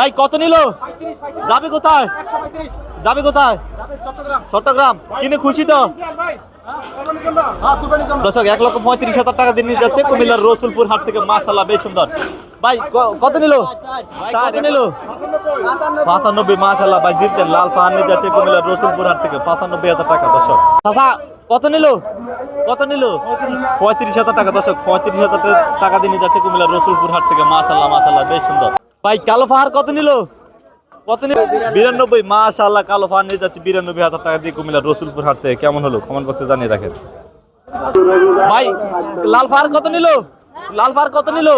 ভাই কত নিল? যাবে কোথায়? যাবে কোথায়? চট্টগ্রাম। কিনে খুশি তো? দর্শক এক লক্ষ পঁয়ত্রিশ হাজার টাকা দিয়ে নিয়ে যাচ্ছে কুমিল্লার রসুলপুর হাট থেকে। মাসাল্লাহ বেশ সুন্দর। ভাই কত নিল? কত নিল? পাঁচানব্বই মাসাল্লাহ ভাই জিতলেন। লাল পাহাড় নিয়ে যাচ্ছে কুমিল্লার রসুলপুর হাট থেকে। পাঁচানব্বই হাজার টাকা দর্শক। কত নিল? কত নিল? পঁয়ত্রিশ হাজার টাকা দর্শক। পঁয়ত্রিশ হাজার টাকা দিয়ে নিয়ে যাচ্ছে কুমিল্লার রসুলপুর হাট থেকে। মাসাল্লাহ মাসাল্লাহ বেশ সুন্দর। ভাই কালো পাহাড় কত নিল? কত নিল? বিরানব্বই। মাশাল্লাহ কালো পাহাড় নিয়ে যাচ্ছে বিরানব্বই হাজার টাকা দিয়ে কুমিল্লার রসুলপুর হাট থেকে। কেমন হলো? কমেন্ট বক্সে জানিয়ে রাখেন। ভাই লাল পাহাড় কত নিল? লাল পাহাড় কত নিল?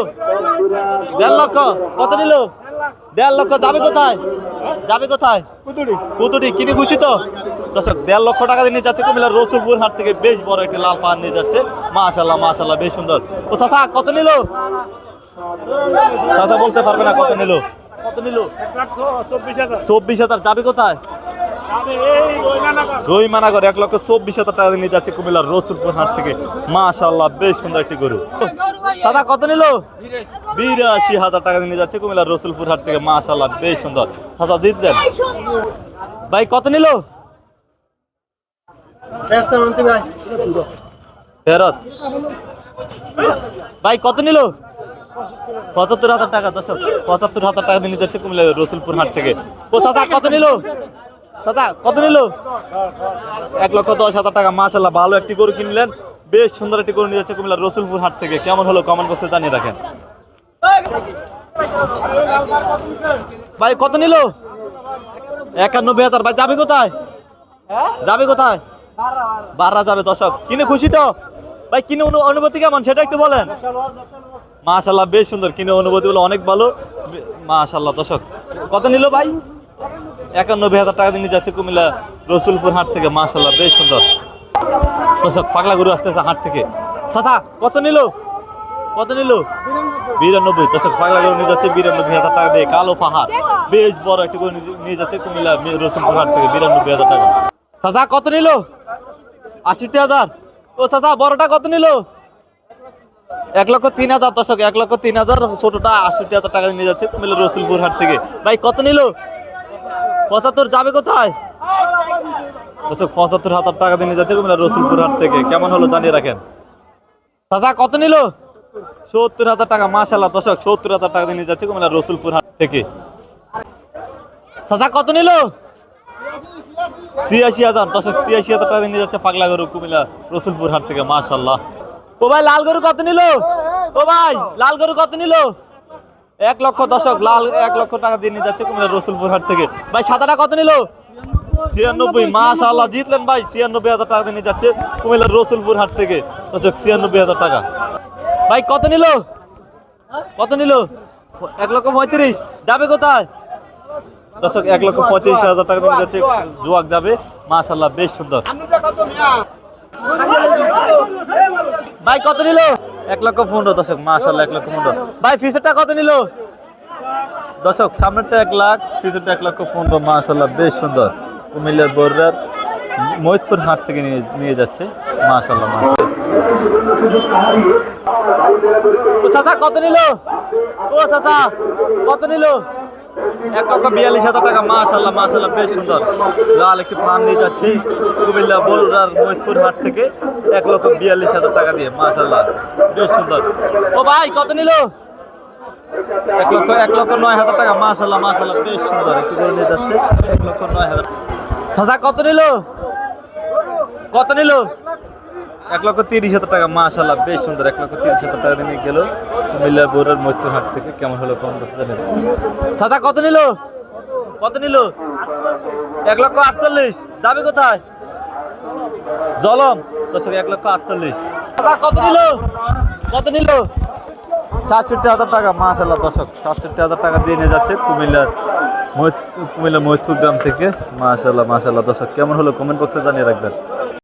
দেড় লক্ষ। কত নিল? দেড় লক্ষ। যাবে কোথায়? যাবে কোথায়? কুতুরি কিনে খুশি তো? দর্শক দেড় লক্ষ টাকা দিয়ে নিয়ে যাচ্ছে কুমিল্লার রসুলপুর হাট থেকে। বেশ বড় একটি লাল পাহাড় নিয়ে যাচ্ছে। মাশাল্লাহ মাশাল্লাহ বেশ সুন্দর। ও চাচা কত নিল? চাচা বলতে পারবে না কত নিল? কত নিল? চব্বিশ হাজার। যাবে কোথায়? রহিমানাগর এক লক্ষ চব্বিশ হাজার টাকা নিয়ে যাচ্ছে কুমিল্লার রসুলপুর হাট থেকে। মাশাল্লাহ বেশ সুন্দর একটি গরু। দাদা কত নিল? বিরাশি হাজার টাকা নিয়ে যাচ্ছে কুমিল্লার রসুলপুর হাট থেকে। মাশাল্লাহ বেশ সুন্দর। চাচা দিতে দেন। ভাই কত নিল? ফেরত। ভাই কত নিল? পঁচাত্তর হাজার টাকা, দর্শক, পঁচাত্তর হাজার টাকা নিয়ে যাচ্ছে কুমিল্লার রসুলপুর হাট থেকে। ও চাচা, কত নিল? চাচা, কত নিল? এক লক্ষ দশ হাজার টাকা মাশাল্লাহ ভালো একটি গরু কিনলেন। বেশ সুন্দর একটি গরু নিয়ে যাচ্ছে কুমিল্লার রসুলপুর হাট থেকে। কেমন হলো কমেন্ট বক্সে জানিয়ে রাখেন। ভাই, কত নিল? একানব্বই হাজার। ভাই, যাবে কোথায়? যাবে কোথায়? বাররা যাবে, দর্শক। কিনে খুশি তো? ভাই, কিনে অনু- অনুভূতি কেমন? সেটা একটু বলেন। মাশাল্লাহ বেশ সুন্দর। কিনে অনুভূতি গুলো অনেক ভালো। মাশাল্লাহ দর্শক। কত নিল ভাই? একানব্বই হাজার টাকা দিয়ে নিয়ে যাচ্ছে কুমিল্লা রসুলপুর হাট থেকে। মাশাল্লাহ বেশ সুন্দর। দর্শক, পাগলা গরু আসতেছে হাট থেকে। চাচা, কত নিল? কত নিল? বিরানব্বই। দর্শক, পাগলা গরু নিয়ে যাচ্ছে বিরানব্বই হাজার টাকা দিয়ে। কালো পাহাড়। বেশ বড় একটি গরু নিয়ে- যাচ্ছে কুমিল্লা রসুলপুর হাট থেকে। বিরানব্বই হাজার টাকা। চাচা, কত নিল? আশিটি হাজার। ও চাচা, বড়টা কত নিল? এক লক্ষ তিন হাজার দশক এক লক্ষ তিন হাজার ছোটটা আশিটি হাজার টাকা নিয়ে যাচ্ছে কুমিল্লা রসুলপুর হাট থেকে। ভাই, কত নিল? পঁচাত্তর যাবে কোথায়? দর্শক, পঁচাত্তর হাজার টাকা নিয়ে যাচ্ছে কুমিল্লা রসুলপুর হাট থেকে। কেমন হলো জানিয়ে রাখেন? চাচা, কত নিল? সত্তর হাজার টাকা মাশাল্লাহ দর্শক, সত্তর হাজার টাকা দিয়ে নিয়ে যাচ্ছে কুমিল্লা রসুলপুর হাট থেকে। চাচা, কত নিল? ছিয়াশি হাজার। দশক ছিয়াশি হাজার টাকা নিয়ে যাচ্ছে পাগলা গরু কুমিল্লা রসুলপুর হাট থেকে মাশাল্লাহ ও ভাই, লাল গরু কত নিল? ও ভাই, লাল গরু কত নিল? এক লক্ষ দশক, লাল এক লক্ষ টাকা দিয়ে নিয়ে যাচ্ছে কুমিল্লা রসুলপুর হাট থেকে। ভাই, সাদাটা কত নিল? ছিয়ানব্বই মাশাল্লাহ জিতলেন ভাই, ছিয়ানব্বই হাজার টাকা দিয়ে নিয়ে যাচ্ছে কুমিল্লা রসুলপুর হাট থেকে। দশক, ছিয়ানব্বই হাজার টাকা। ভাই, কত নিল? কত নিল? এক লক্ষ পঁয়ত্রিশ, যাবে কোথায়? দর্শক এক লক্ষ পঁয়ত্রিশ হাজার টাকা দিয়ে যাচ্ছে, জোয়াক যাবে। মাশাল্লাহ বেশ সুন্দর। ভাই, কত নিল? এক লক্ষ পনেরো দশক মাশাল্লাহ এক লক্ষ পনেরো। ভাই ফিসেরটা কত নিল? দর্শক, সামনেরটা এক লাখ পিছনটা এক লক্ষ পনেরো মাশাল্লাহ বেশ সুন্দর। কুমিল্লার বর্রার মহিতপুর হাট থেকে নিয়ে নিয়ে যাচ্ছে ও চাচা, কত নিল? ও চাচা, কত নিল? এক লক্ষ বিয়াল্লিশ হাজার টাকা মাশাল্লাহ মাশাল্লাহ বেশ সুন্দর। লাল একটি ফান নিয়ে যাচ্ছে কুমিল্লা বরুড়ার মহিতপুর হাট থেকে এক লক্ষ বিয়াল্লিশ হাজার টাকা দিয়ে মাশাল্লাহ বেশ সুন্দর। ও ভাই, কত নিল? এক লক্ষ এক লক্ষ নয় হাজার টাকা মাশাল্লাহ মাশাল্লাহ বেশ সুন্দর, একটু করে নিয়ে যাচ্ছে, এক লক্ষ নয় হাজার চাচা কত নিল? কত নিল? এক লক্ষ তিরিশ হাজার টাকা মাশাল্লাহ বেশ সুন্দর, এক লক্ষ তিরিশ হাজার টাকা নিয়ে গেল কুমিল্লার বৌরার মৈত্র হাট থেকে, কেমন হলো কম জানেন? চাচা কত নিল? কত নিল? এক লক্ষ আটচল্লিশ, যাবে কোথায়? জলম দর্শক এক লক্ষ আটচল্লিশ। চাচা কত নিল? কত নিল? সাতষট্টি হাজার টাকা মাশাল্লাহ দর্শক, সাতষট্টি হাজার টাকা দিয়ে নিয়ে যাচ্ছে কুমিল্লার মহিত কুমিল্লার মহিতপুর গ্রাম থেকে। মাশাল্লাহ মাশাল্লাহ দর্শক, কেমন হলো কমেন্ট বক্সে জানিয়ে রাখবেন।